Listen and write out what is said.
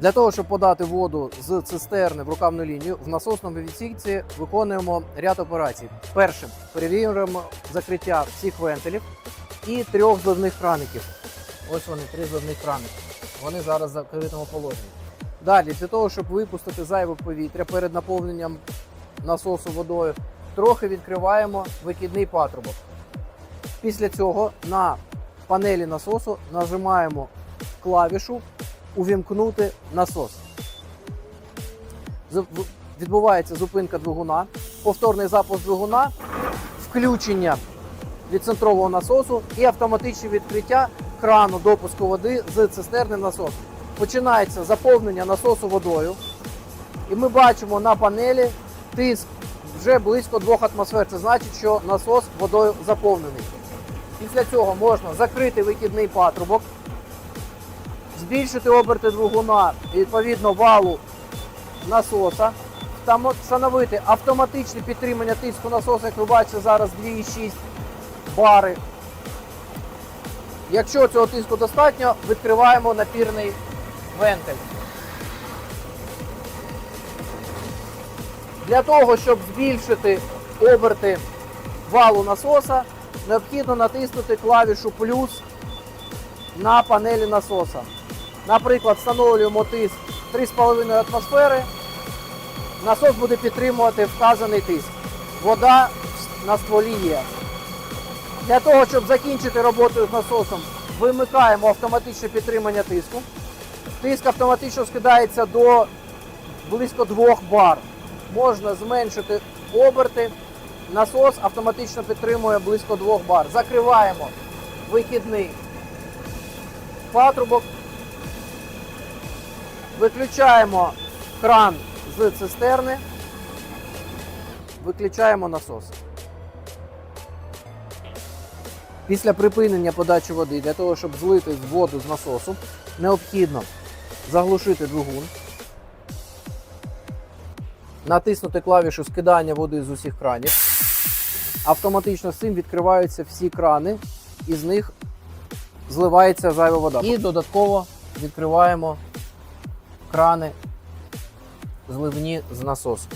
Для того, щоб подати воду з цистерни в рукавну лінію, в насосному відсікці виконуємо ряд операцій. Першим перевірюємо закриття всіх вентилів і трьох зливних краників. Ось вони, три зливних краники. Вони зараз в закритому положенні. Далі, для того, щоб випустити зайве повітря перед наповненням насосу водою, трохи відкриваємо викидний патрубок. Після цього на панелі насосу нажимаємо клавішу увімкнути насос. Відбувається зупинка двигуна, повторний запуск двигуна, включення відцентрового насосу і автоматичне відкриття крану допуску води з цистерни в насос. Починається заповнення насосу водою. І ми бачимо на панелі тиск вже близько 2 атмосфер. Це значить, що насос водою заповнений. Після цього можна закрити викидний патрубок, збільшити оберти двигуна відповідно валу насоса, втамо- встановити автоматичне підтримання тиску насоса, як ви бачите, зараз 2,6 бари. Якщо цього тиску достатньо, відкриваємо напірний вентиль. Для того, щоб збільшити оберти валу насоса, необхідно натиснути клавішу плюс на панелі насоса. Наприклад, встановлюємо тиск 3,5 атмосфери. Насос буде підтримувати вказаний тиск. Вода на стволі є. Для того, щоб закінчити роботу з насосом, вимикаємо автоматичне підтримання тиску. Тиск автоматично скидається до близько 2 бар. Можна зменшити оберти. Насос автоматично підтримує близько 2 бар. Закриваємо вихідний патрубок. Виключаємо кран з цистерни. Виключаємо насос. Після припинення подачі води для того, щоб злити воду з насосу, необхідно заглушити двигун, натиснути клавішу скидання води з усіх кранів. Автоматично з цим відкриваються всі крани, і з них зливається зайва вода. І додатково відкриваємо крани зливні з насосу.